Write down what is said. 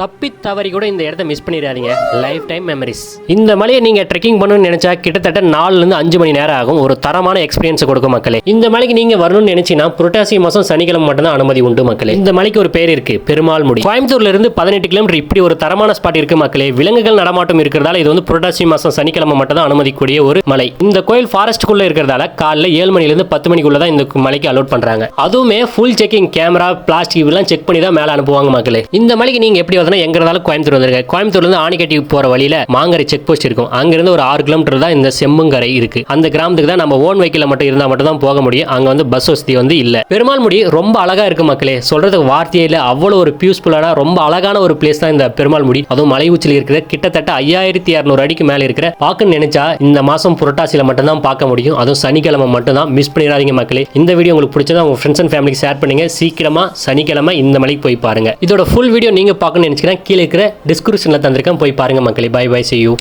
தப்பி தவறி கூட இந்த இடத்த மிஸ் பண்ணிடாதீங்க. லைஃப் டைம் மெமரிஸ் இந்த மலையை நீங்கள் ட்ரெக்கிங் பண்ணணும்னு நினச்சா கிட்டத்தட்ட நாலுலேருந்து அஞ்சு மணி நேரம் ஆகும். ஒரு தரமான எக்ஸ்பீரியன்ஸ் கொடுக்கும் மக்களே. இந்த மலைக்கு நீங்கள் வரணும்னு நினச்சினா புரட்டாசி மாதம் சனிக்கிழமை மட்டும்தான் அனுமதி உண்டு மக்களே. இந்த மலைக்கு ஒரு பேர் இருக்கு பெருமாள் முடி. கோயம்புத்தூர்ல இருந்து பதினெட்டு கிலோமீட்டர் இப்படி ஒரு தரமான ஸ்பாட் இருக்கு மக்களே. விலங்குகள் நடமாட்டம் இருக்கிறதால இது வந்து புரட்டாசி மாதம் சனிக்கிழமை மட்டும் தான் அனுமதிக்கூடிய ஒரு மலை. இந்த கோயில் ஃபாரஸ்ட்டுக்குள்ள இருக்கிறதால காலைல ஏழு மணிலேருந்து பத்து மணிக்குள்ள தான் இந்த மலைக்கு அலோட் பண்றாங்க. அதுவுமே ஃபுல் செக்கிங் கேமரா பிளாஸ்டிக் இதெல்லாம் செக் பண்ணி தான் மேலே அனுப்புவாங்க மக்களே. இந்த மலைக்கு நீங்க எப்படி வரதுனா எங்க இருந்தாலும் கோயம்புத்தூர் வந்திருக்காரு. கோயம்புத்தூர்ல இருந்து ஆணிக்கட்டி போற வழியில மாங்கரை செக் போஸ்ட் இருக்கும். அங்கிருந்து ஒரு ஆறு கிலோமீட்டர் தான் இந்த செம்மங்கரை இருக்கு. அந்த கிராமத்துக்கு தான் நம்ம ஓன் வெஹிக்கிள் மட்டும் இருந்தா மட்டும் தான் போக முடியும். அங்க வந்து பஸ் வசதி வந்து இல்ல. பெருமாள் முடி ரொம்ப அழகா இருக்கு மக்களே. சொல்றதுக்கு வார்த்தையே இல்ல. அவ்வளவு ஒரு பியூஸ்ஃபுல்லான ரொம்ப அழகான ஒரு பிளேஸ் தான் இந்த பெருமாள் முடி. அதுவும் மலை உச்சியில் இருக்கிற கிட்டத்தட்ட ஐயாயிரத்தி இரநூறு அடிக்கு மேல இருக்கிற பார்க்கணும்னு நினைச்சா இந்த மாசம் புரட்டாசியில மட்டும் தான் பார்க்க முடியும். அதுவும் சனிக்கிழமை மட்டும் தான். மிஸ் பண்ணிடாதீங்க மக்களே. இந்த வீடியோ உங்களுக்கு பிடிச்சதா உங்க ஃப்ரெண்ட்ஸ் அண்ட் ஃபேமிலிக்கு ஷேர் பண்ணுங்க. சீக்கிரமா சனிக்கிழமை இந்த மலைக்கு போய் பாருங்க. இதோட ஃபுல் வீடியோ நீங்க பார்க்கணும்னு நினைச்சீங்கன்னா கீழே இருக்கிற டிஸ்கிரிப்ஷனில் தந்திருக்கேன். போய் பாருங்க மக்களே. பை பை செய்யும்